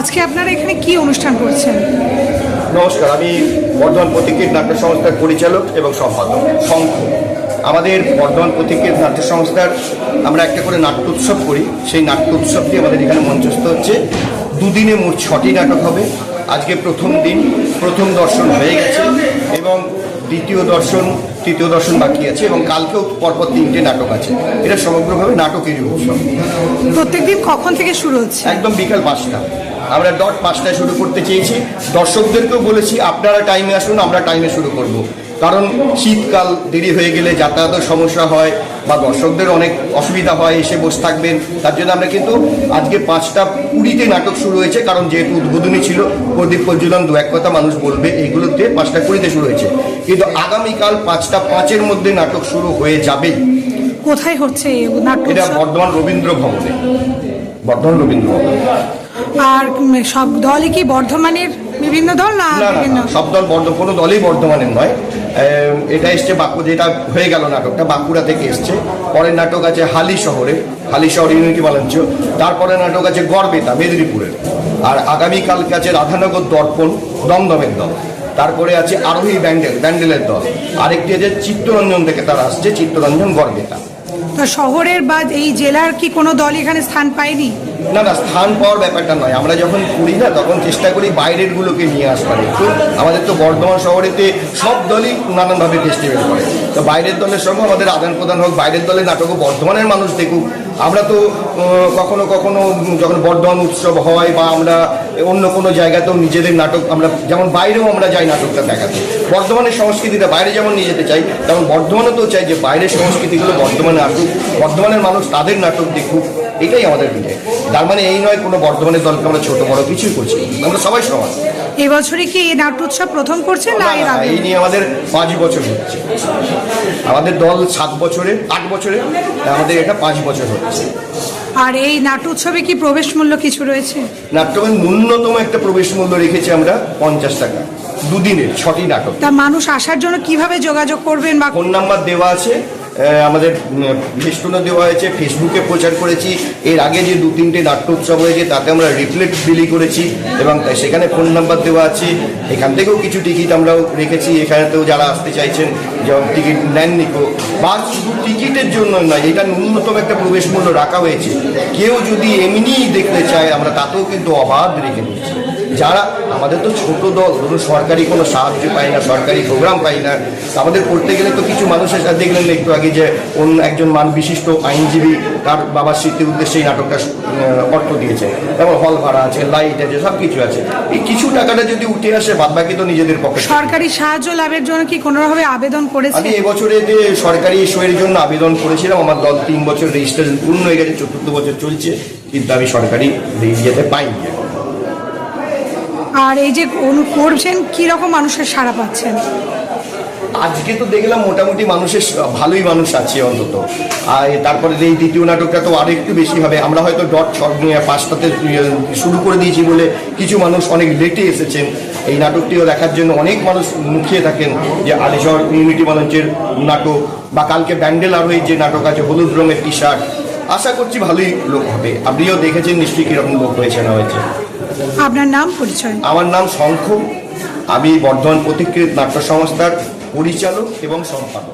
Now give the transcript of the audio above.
আজকে আপনারা এখানে কি অনুষ্ঠান করছেন? নমস্কার আমি বর্ধমান প্রতীকের নাট্য সংস্থার পরিচালক এবং সম্পাদক শঙ্খ। আমাদের বর্ধমান প্রতীকের নাট্য সংস্থার আমরা একটা করে নাট্য উৎসব করি। সেই নাট্য উৎসবটি আমাদের এখানে মঞ্চস্থ হচ্ছে। দুদিনে মোট ছটি নাটক হবে। আজকে প্রথম দিন প্রথম দর্শন হয়ে গেছে এবং দ্বিতীয় দর্শন তৃতীয় দর্শন বাকি আছে এবং কালকেও পরপর তিনটে নাটক আছে। এটা সমগ্রভাবে নাটকেরই উৎসব। প্রত্যেকদিন কখন থেকে শুরু হচ্ছে? একদম বিকাল পাঁচটা। আমরা ডট পাঁচটায় শুরু করতে চেয়েছি। দর্শকদেরকেও বলেছি আপনারা টাইমে আসুন আমরা টাইমে শুরু করব। কারণ শীতকাল দেরি হয়ে গেলে যাতায়াতের সমস্যা হয় বা দর্শকদের অনেক অসুবিধা হয় এসে বসে থাকবেন। তার জন্য আমরা কিন্তু আজকে পাঁচটা কুড়িতে নাটক শুরু হয়েছে কারণ যেহেতু উদ্বোধনী ছিল প্রদীপ প্রজ্বলন দু এক কথা মানুষ বলবে এইগুলোতে পাঁচটা কুড়িতে শুরু হয়েছে। কিন্তু আগামীকাল পাঁচটা পাঁচের মধ্যে নাটক শুরু হয়ে যাবেই কোথায় হচ্ছে এটা বর্ধমান রবীন্দ্র ভবনে। বর্ধমান রবীন্দ্র ভবনে। আর সব দলই কি বর্ধমানের? বিভিন্ন দল না বিভিন্ন? সব দল বর্ধ কোনো দলই বর্ধমানের নয়। এটা এসছে বাঁকুড়া যেটা হয়ে গেল নাটকটা বাঁকুড়া থেকে এসছে। পরের নাটক আছে হালি শহরে হালি শহর ইউনিটি বালাঞ্চ তারপরে নাটক আছে গড়বেতা মেদিনীপুরের। আর আগামীকালকে আছে রাধানগর দর্পণ দমদমের দল। তারপরে আছে আরোহী ব্যান্ডেল ব্যান্ডেলের দল। আরেকটি আছে চিত্তরঞ্জন থেকে তারা আসছে চিত্তরঞ্জন গড়বেতা। তো শহরের বা এই জেলার কি কোনো দল এখানে স্থান পায়নি? না না, স্থান পাওয়ার ব্যাপারটা নয়। আমরা যখন করি না, তখন চেষ্টা করি বাইরের গুলোকে নিয়ে আসবার একটু। আমাদের তো বর্ধমান শহরেতে সব দলই নানানভাবে ফেস্টিভ্যাল করে। তো বাইরের দলের সঙ্গে আমাদের আদান প্রদান হোক, বাইরের দলের নাটকও বর্ধমানের মানুষ দেখুক। আমরা তো কখনো কখনো যখন বর্ধমান উৎসব হয় বা আমরা অন্য কোনো জায়গাতেও নিজেদের নাটক আমরা, যেমন বাইরেও আমরা যাই নাটকটা দেখাতে। বর্ধমানের সংস্কৃতিটা বাইরে যেমন নিয়ে যেতে চাই, তেমন বর্ধমানে তো চাই যে বাইরের সংস্কৃতিগুলো বর্ধমানে আসুক। বর্ধমানের মানুষ তাদের নাটক দেখুক। এটাই আমাদের বিজয় তার মানে এই নয় কোনো বর্ধমানের দলকে আমরা ছোট বড় কিছুই করছি আমরা সবাই সমান। এবছরই কি এই নাট্য উৎসব প্রথম করছেন না এই নিয়ে আমাদের পাঁচ বছর হচ্ছে। আমাদের দল সাত বছরে আট বছরে আমাদের এটা পাঁচ বছর হচ্ছে। আর এই নাট্য উৎসবে কি প্রবেশ মূল্য কিছু রয়েছে? নাট্যমের ন্যূনতম একটা প্রবেশ মূল্য রেখেছি আমরা পঞ্চাশ টাকা দুদিনের ছটি নাটক। তা মানুষ আসার জন্য কীভাবে যোগাযোগ করবেন বা ফোন নাম্বার দেওয়া আছে আমাদের ফেস্টুনও দেওয়া হয়েছে, ফেসবুকে প্রচার করেছি। এর আগে যে দু তিনটে নাট্য উৎসব হয়েছে, তাতে আমরা রিপ্লেট বিলি করেছি এবং সেখানে ফোন নাম্বার দেওয়া আছে। এখান থেকেও কিছু টিকিট আমরাও রেখেছি। এখানেতেও যারা আসতে চাইছেন যেমন টিকিট নেননি কো বা শুধু টিকিটের জন্য নয়, এটা ন্যূনতম একটা প্রবেশ মূল্য রাখা হয়েছে। কেউ যদি এমনিই দেখতে চায়, আমরা তাতেও কিন্তু অবাধ রেখে দিচ্ছি। যারা আমাদের তো ছোট দল ধরুন সরকারি কোনো সাহায্য পাই না সরকারি প্রোগ্রাম পাই না আমাদের করতে গেলে তো কিছু মানুষের সাথে দেখলেন একটু আগে যে অন্য একজন মান বিশিষ্ট আইনজীবী তার বাবার স্মৃতির উদ্দেশ্যে এই নাটকটা অর্থ দিয়েছে। তারপর হল ভাড়া আছে লাইট আছে সব কিছু আছে। এই কিছু টাকাটা যদি উঠে আসে বাদ বাকি তো নিজেদের পক্ষে সরকারি সাহায্য লাভের জন্য কি কোনোভাবে আবেদন করেছে? আমি এবছরে যে সরকারি শোয়ের জন্য আবেদন করেছিলাম আমার দল তিন বছর রেজিস্ট্রেশন পূর্ণ হয়ে গেছে চতুর্থ বছর চলছে কিন্তু আমি সরকারি যেতে পাইনি। আর এই যে করছেন কি রকম মানুষের সাড়া পাচ্ছেন? আজকে তো দেখলাম মোটামুটি মানুষের ভালোই মানুষ আছে অন্তত। আর তারপরে এই দ্বিতীয় নাটকটা তো আরও একটু বেশি হবে। আমরা হয়তো ডট ছক নিয়ে পাঁচটাতে ইয়ে শুরু করে দিয়েছি বলে কিছু মানুষ অনেক লেটে এসেছেন। এই নাটকটিও দেখার জন্য অনেক মানুষ মুখিয়ে থাকেন যে আলিশহর ইউনিটি মঞ্চের নাটক বা কালকে ব্যান্ডেল আর যে নাটক আছে, হলুদ রঙের টি শার্ট আশা করছি ভালোই লোক হবে। আপনিও দেখেছেন, নিশ্চয়ই কীরকম লোক হয়েছে না হয়েছে আপনার নাম পরিচয়? আমার নাম শঙ্খ আমি বর্ধমান প্রতিক্রিয়া নাট্য সংস্থার পরিচালক এবং সম্পাদক।